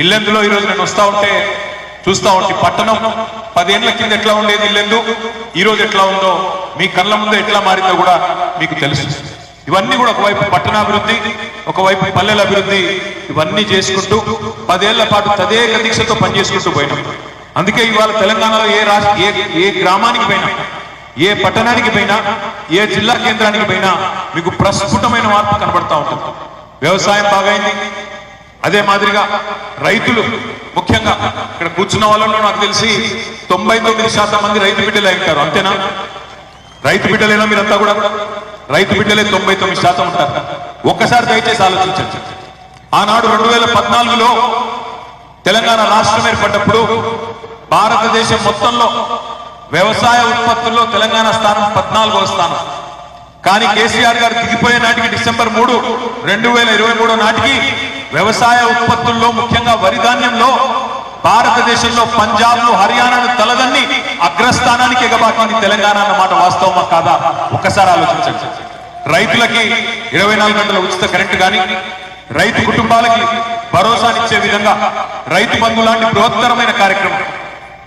ఇల్లెందులో ఈరోజు నేను వస్తా ఉంటే చూస్తా ఉంటే పట్టణం. పదేళ్ళ కింద ఎట్లా ఉండేది ఇల్లెందు? ఈ రోజు ఎట్లా ఉందో మీ కళ్ళ ముందు ఎట్లా మారిందో కూడా మీకు తెలుసు. ఇవన్నీ కూడా ఒకవైపు పట్టణాభివృద్ధి ఒకవైపు పల్లెల అభివృద్ధి ఇవన్నీ చేసుకుంటూ పదేళ్ళ పాటు తదేక దీక్షతో పనిచేసుకుంటూ పోయినాం. అందుకే ఇవాళ తెలంగాణలో ఏ రాష్ట్ర ఏ ఏ గ్రామానికి పోయినా ఏ పట్టణానికి పోయినా ఏ జిల్లా కేంద్రానికి పోయినా మీకు ప్రస్ఫుటమైన మార్పు కనబడతా ఉంటుంది. వ్యవసాయం బాగైంది అదే మాదిరిగా రైతులు ముఖ్యంగా ఇక్కడ కూర్చున్న వాళ్ళలో నాకు తెలిసి తొంభై తొమ్మిది శాతం మంది రైతు బిడ్డలే ఉంటారు అంతేనా? రైతు బిడ్డలేనా మీరంతా కూడా? రైతు బిడ్డలే తొంభై తొమ్మిది శాతం ఉంటారు. ఒక్కసారి దయచేసి ఆలోచించండి. ఆనాడు రెండు వేల పద్నాలుగులో తెలంగాణ రాష్ట్రం ఏర్పడ్డప్పుడు భారతదేశం మొత్తంలో వ్యవసాయ ఉత్పత్తుల్లో తెలంగాణ స్థానం పద్నాలుగో స్థానం. కానీ కేసీఆర్ గారు దిగిపోయే నాటికి డిసెంబర్ మూడు రెండు వేల ఇరవై మూడో నాటికి వ్యవసాయ ఉత్పత్తుల్లో ముఖ్యంగా వరి ధాన్యంలో భారతదేశంలో పంజాబ్ హర్యానాను తలదన్ని అగ్రస్థానానికి ఎగబాకింది తెలంగాణ అన్నమాట వాస్తవమా కాదా? ఒక్కసారి ఆలోచించండి. రైతులకి ఇరవై నాలుగు గంటల ఉచిత కరెంటు కానీ రైతు కుటుంబాలకి భరోసానిచ్చే విధంగా రైతు బంధు లాంటి బృహత్తరమైన కార్యక్రమం.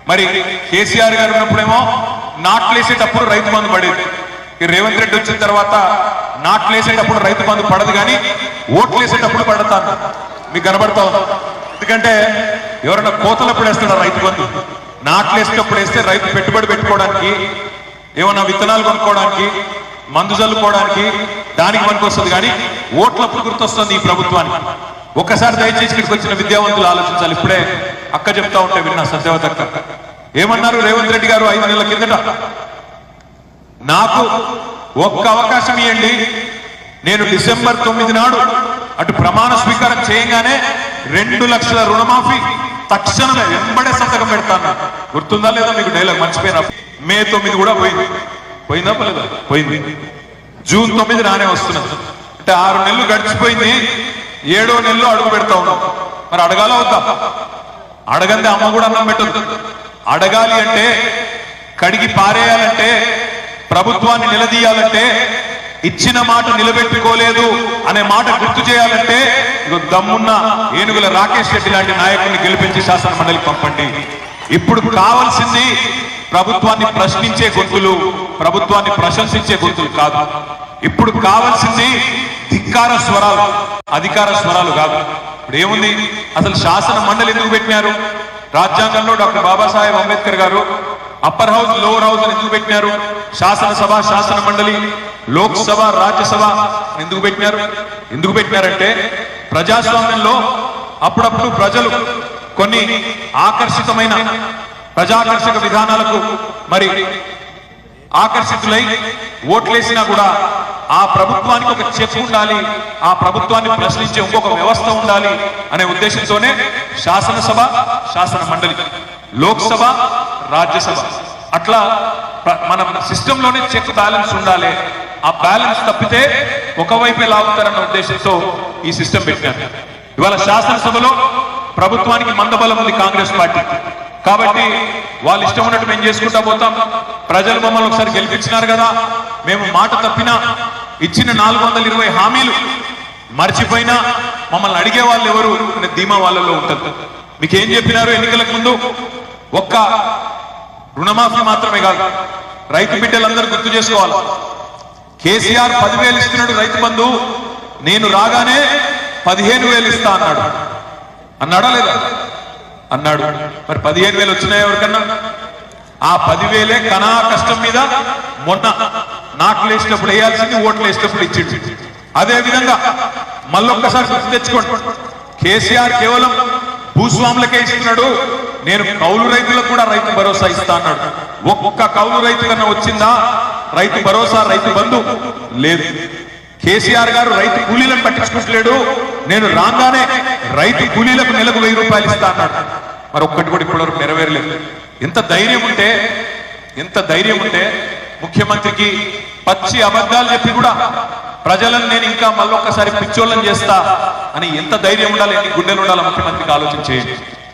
మరి కేసీఆర్ గారు ఉన్నప్పుడేమో నాట్లేసేటప్పుడు రైతు బంధు పడేది. ఈ రేవంత్ రెడ్డి వచ్చిన తర్వాత నాట్లేసేటప్పుడు రైతు బంధు పడదు కానీ ఓట్లేసేటప్పుడు పడతాను మీకు కనబడతా ఎందుకంటే ఎవరైనా కోతలప్పుడు వేస్తాడు రైతు బంధు? నాట్లేసేటప్పుడు వేస్తే రైతు పెట్టుబడి పెట్టుకోవడానికి ఏమన్నా విత్తనాలు కొనుక్కోవడానికి మందు చల్లుకోవడానికి దానికి పనికొస్తుంది కానీ ఓట్లప్పుడు గుర్తొస్తుంది ఈ ప్రభుత్వానికి. ఒక్కసారి దయచేసి ఇక్కడికి వచ్చిన విద్యావంతులు ఆలోచించాలి. ఇప్పుడే అక్క చెప్తా ఉంటే విన్నా సత్యవత అక్క ఏమన్నారు రేవంత్ రెడ్డి గారు ఐదు నెలల కిందట? నాకు ఒక్క అవకాశం ఇవ్వండి నేను డిసెంబర్ తొమ్మిది నాడు అటు ప్రమాణ స్వీకారం చేయగానే రెండు లక్షల రుణమాఫీ తక్షణమే వెంబడే సంతకం పెడతాను. గుర్తుందా లేదా మీకు డైలాగ్ మర్చిపోయినా? మే తొమ్మిది కూడా పోయింది. పోయిందా పోలేదా? పోయింది. జూన్ తొమ్మిది రానే వస్తున్నది అంటే ఆరు నెలలు గడిచిపోయింది. ఏడో నెలలో అడుగు పెడతా ఉన్నాం. మరి అడగాల వద్దా? అడగందే అమ్మ కూడా అన్నం పెట్టదు. అడగాలి అంటే కడిగి పారేయాలంటే ప్రభుత్వాన్ని నిలదీయాలంటే ఇచ్చిన మాట నిలబెట్టుకోలేదు అనే మాట గుర్తు చేయాలంటే దమ్మున్న ఏనుగుల రాకేష్ రెడ్డి లాంటి నాయకుడిని గెలిపించి శాసన మండలికి పంపండి. ఇప్పుడు కావాల్సింది ప్రభుత్వాన్ని ప్రశ్నించే గొంతులు ప్రభుత్వాన్ని ప్రశంసించే గొంతులు కాదు. ఇప్పుడు కావాల్సింది ధిక్కార స్వరాలు అధికార స్వరాలు కాదు. ఇప్పుడు ఏముంది? అసలు శాసన మండలి ఎందుకు పెట్టినారు? రాజ్యాంగంలో డాక్టర్ బాబాసాహెబ్ అంబేద్కర్ గారు అప్పర్ హౌస్ లోవర్ హౌస్ అని ఎందుకు పెట్టినారు? శాసనసభ శాసన మండలి లోక్సభ రాజ్యసభ ఎందుకు పెట్టినారు? ఎందుకు పెట్టినారంటే ప్రజాస్వామ్యంలో అప్పుడప్పుడు ప్రజలు కొన్ని ఆకర్షితమైన ప్రజాకర్షక విధానాలకు మరి ఆకర్షితులై ఓట్లేసినా కూడా ఆ ప్రభుత్వానికి ఒక చెక్ ఉండాలి ఆ ప్రభుత్వాన్ని ప్రశ్నించే ఇంకొక వ్యవస్థ ఉండాలి అనే ఉద్దేశంతోనే శాసనసభ శాసన మండలి లోక్సభ రాజ్యసభ. అట్లా మన సిస్టంలోనే చెక్ బ్యాలెన్స్ ఉండాలి. ఆ బ్యాలెన్స్ తప్పితే ఒకవైపే లాగుతారన్న ఉద్దేశంతో ఈ సిస్టమ్ పెట్టారు. ఇవాళ శాసనసభలో ప్రభుత్వానికి మందబలం ఉంది కాంగ్రెస్ పార్టీ. కాబట్టి వాళ్ళు ఇష్టం ఉన్నట్టు మేము చేసుకుంటా పోతాం. ప్రజలు మమ్మల్ని ఒకసారి గెలిపించినారు కదా. మేము మాట తప్పినా ఇచ్చిన నాలుగు వందల ఇరవై హామీలు మర్చిపోయినా మమ్మల్ని అడిగే వాళ్ళు ఎవరు? అనే ధీమా వాళ్ళలో ఉంటుంది మీకు ఏం చెప్పినారు ఎన్నికలకు ముందు? ఒక్క రుణమాఫీ మాత్రమే కాదు రైతు బిడ్డలందరూ గుర్తు చేసుకోవాలి. కేసీఆర్ పదివేలు ఇస్తున్నాడు రైతు బంధు నేను రాగానే పదిహేను వేలు ఇస్తా అన్నాడు. అన్నాడా లేదా? అన్నాడు. మరి పదిహేను వేలు వచ్చినాయి ఎవరికన్నా? ఆ పదివేలే కనా కష్టం మీద మొన్న నాట్లు వేసినప్పుడు వేయాల్సింది ఓట్లు వేసినప్పుడు ఇచ్చిండు. అదే విధంగా మళ్ళొక్కసారి గుర్తు తెచ్చుకోండి. కేసీఆర్ కేవలం భూస్వాములకే ఇస్తున్నాడు నేను కౌలు రైతులకు కూడా రైతు భరోసా ఇస్తా అన్నాడు. ఒక్క కౌలు రైతు కన్నా వచ్చిందా? రైతు భరోసా రైతు బంధు? లేదు. కేసీఆర్ గారు రైతు కూలీలను పట్టించుకుంటలేడు. నేను రాగానే రైతు కూలీలకు నెలకు వెయ్యి రూపాయలు ఇస్తా అన్నాడు. మరి ఒక్కటి కూడా ఇప్పటివరకు నెరవేరలేదు. ఎంత ధైర్యం ఉంటే ఎంత ధైర్యం ఉంటే ముఖ్యమంత్రికి పచ్చి అబద్ధాలు చెప్పి కూడా ప్రజలను నేను ఇంకా మళ్ళొక్కసారి పిచ్చోళ్ళని చేస్తా అని ఎంత ధైర్యం ఉండాలి ఎన్ని గుండెలు ఉండాలి ముఖ్యమంత్రికి ఆలోచన చేయండి.